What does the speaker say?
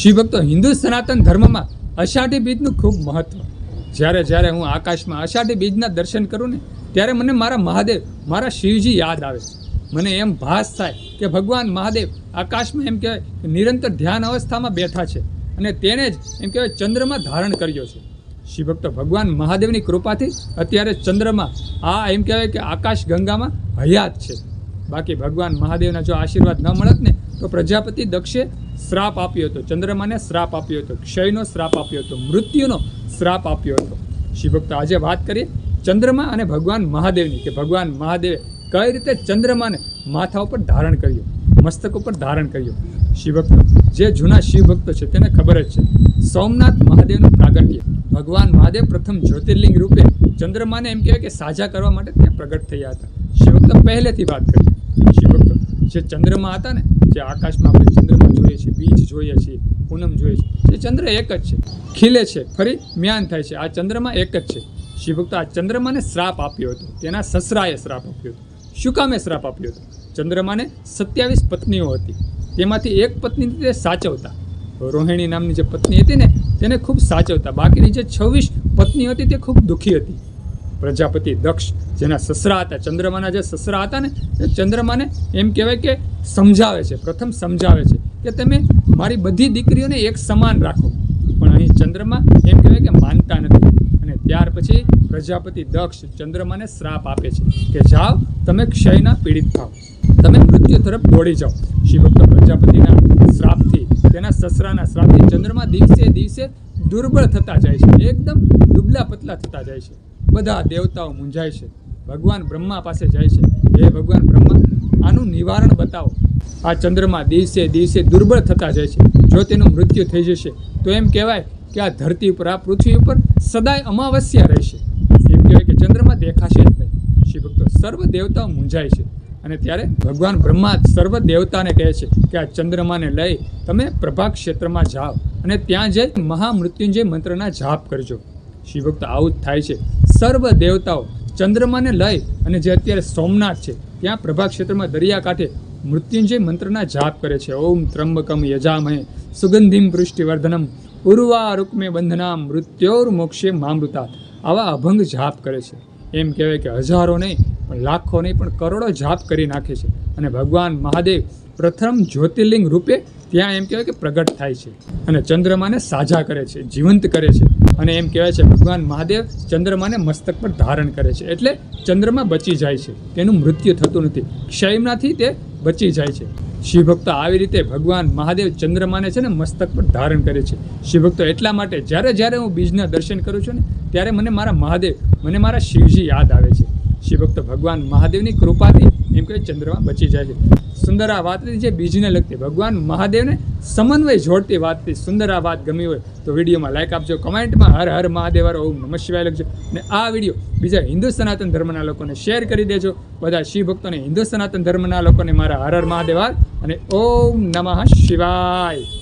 શિવ ભક્તો હિન્દુ સનાતન ધર્મમાં અષાઢી બીજનું ખૂબ મહત્વ. જ્યારે જ્યારે હું આકાશમાં અષાઢી બીજના દર્શન કરું ને, ત્યારે મને મારા મહાદેવ, મારા શિવજી યાદ આવે મને એમ ભાસ થાય કે ભગવાન મહાદેવ આકાશમાં એમ કહેવાય નિરંતર ધ્યાન અવસ્થામાં બેઠા છે અને તેણે જ એમ કહેવાય ચંદ્રમાં ધારણ કર્યો છે. શિવભક્તો ભગવાન મહાદેવની કૃપાથી અત્યારે ચંદ્રમાં આ એમ કહેવાય કે આકાશ ગંગામાં હયાત છે. બાકી ભગવાન મહાદેવના જો આશીર્વાદ ન મળત ને, તો પ્રજાપતિ દક્ષે શ્રાપ આપ્યો હતો. ચંદ્રમાને શ્રાપ આપ્યો હતો. ક્ષયનો શ્રાપ આપ્યો હતો. મૃત્યુનો શ્રાપ આપ્યો હતો. શિવભક્તો આજે વાત કરીએ ચંદ્રમા અને ભગવાન મહાદેવની કે ભગવાન મહાદેવે કઈ રીતે ચંદ્રમાને માથા ઉપર ધારણ કર્યો, મસ્તક ઉપર ધારણ કર્યો. શિવભક્તો જે જૂના શિવભક્તો છે તેને ખબર જ છે. સોમનાથ મહાદેવનું પ્રાગટ્ય. ભગવાન મહાદેવ પ્રથમ જ્યોતિર્લિંગ રૂપે ચંદ્રમાને એમ કહેવાય કે સાજા કરવા માટે ત્યાં પ્રગટ થયા હતા. શિવભક્તો પહેલેથી વાત કરી જે ચંદ્રમાં હતા ને, જે આકાશમાં આપણે ચંદ્રમાં જોઈએ છીએ બીજ જોઈએ છીએ, પૂનમ જોઈએ છીએ એ ચંદ્ર એક જ છે. ખીલે છે, ફરી મ્યાન થાય છે. આ ચંદ્રમાં એક જ છે. શિવભક્ત આ ચંદ્રમાને શ્રાપ આપ્યો હતો. તેના સસરાએ શ્રાપ આપ્યો હતો. શું કામે શ્રાપ આપ્યો હતો? ચંદ્રમાને સત્યાવીસ પત્નીઓ હતી. તેમાંથી એક પત્ની તે સાચવતા. રોહિણી નામની જે પત્ની હતી ને, તેને ખૂબ સાચવતા. બાકીની જે છવ્વીસ પત્ની હતી તે ખૂબ દુઃખી હતી. પ્રજાપતિ દક્ષ, જેના સસરા હતા, ચંદ્રમાના જે સસરા હતા ને, એ ચંદ્રમાને એમ કહેવાય કે સમજાવે છે, પ્રથમ સમજાવે છે કે તમે મારી બધી દીકરીઓને એક સમાન રાખો. પણ અહીં ચંદ્રમા એમ કહેવાય કે માનતા નથી. અને ત્યાર પછી પ્રજાપતિ દક્ષ ચંદ્રમાને શ્રાપ આપે છે કે જાઓ, તમે ક્ષયના પીડિત થાઓ. તમે મૃત્યુ તરફ દોડી જાઓ. શિવભક્ત પ્રજાપતિના શ્રાપથી, તેના સસરાના શ્રાપથી ચંદ્રમા દિવસે દિવસે દુર્બળ થતા જાય છે. એકદમ દુબલા પતલા થતા જાય છે. બધા દેવતાઓ મૂંઝાય છે. ભગવાન બ્રહ્મા પાસે જાય છે. હે ભગવાન બ્રહ્મા, આનું નિવારણ બતાવો. આ ચંદ્રમા દિવસે દિવસે દુર્બળ થતા જાય છે. જો તેનું મૃત્યુ થઈ જશે, તો એમ કહેવાય કે આ ધરતી ઉપર, આ પૃથ્વી ઉપર સદાય અમાવસ્યા રહેશે. એમ કહેવાય કે ચંદ્રમા દેખાશે જ નહીં. શિવભક્તો, સર્વ દેવતાઓ મૂંઝાય છે. અને ત્યારે ભગવાન બ્રહ્મા સર્વ દેવતાને કહે છે કે આ ચંદ્રમાને લઈ તમે પ્રભા ક્ષેત્રમાં જાઓ અને ત્યાં જઈ મહામૃત્યુંજય મંત્રના જાપ કરજો. શિવભક્ત આવું જ થાય છે. સર્વ દેવતાઓ ચંદ્રમાને લઈ અને જે અત્યારે સોમનાથ છે, ત્યાં પ્રભા ક્ષેત્રમાં દરિયાકાંઠે મૃત્યુંજય મંત્રના જાપ કરે છે. ઓમ ત્રંબકમ યજામહે સુગંધિમ પૃષ્ટિવર્ધનમ ઉર્વા રૂકમે બંધનામ મૃત્યોર મોક્ષે મામૃતા. આવા અભંગ જાપ કરે છે. એમ કહેવાય કે હજારો નહીં, પણ લાખો નહીં, પણ કરોડો જાપ કરી નાખે છે. અને ભગવાન મહાદેવ પ્રથમ જ્યોતિર્લિંગ રૂપે ત્યાં એમ કહેવાય કે પ્રગટ થાય છે. અને ચંદ્રમાને સાજા કરે છે, જીવંત કરે છે. અને એમ કહેવાય છે, ભગવાન મહાદેવ ચંદ્રમાને મસ્તક પર ધારણ કરે છે. એટલે ચંદ્રમા બચી જાય છે. તેનું મૃત્યુ થતું નથી. ક્ષયમનાથી તે બચી જાય છે. શિવભક્તો આવી રીતે ભગવાન મહાદેવ ચંદ્રમાને છે ને મસ્તક પર ધારણ કરે છે. શિવભક્તો એટલા માટે, જ્યારે જ્યારે હું બીજના દર્શન કરું છું ને, ત્યારે મને મારા મહાદેવ, મને મારા શિવજી યાદ આવે છે. શિવભક્તો ભગવાન મહાદેવની કૃપાથી એમ કહે ચંદ્રમાં બચી જાય છે. સુંદર આ વાત હતી જે બીજને લગતી ભગવાન મહાદેવને સમન્વય જોડતી વાત હતી સુંદર આ વાત ગમી હોય તો વિડીયોમાં લાઇક આપજો, કમેન્ટમાં હર હર મહાદેવ હર ઓમ નમઃ શિવાય લખજો. અને આ વીડિયો બીજા હિન્દુ સનાતન ધર્મના લોકોને શેર કરી દેજો. બધા શિવ ભક્તોને હિન્દુ સનાતન ધર્મના લોકોને મારા હર હર મહાદેવ અને ઓમ નમઃ શિવાય.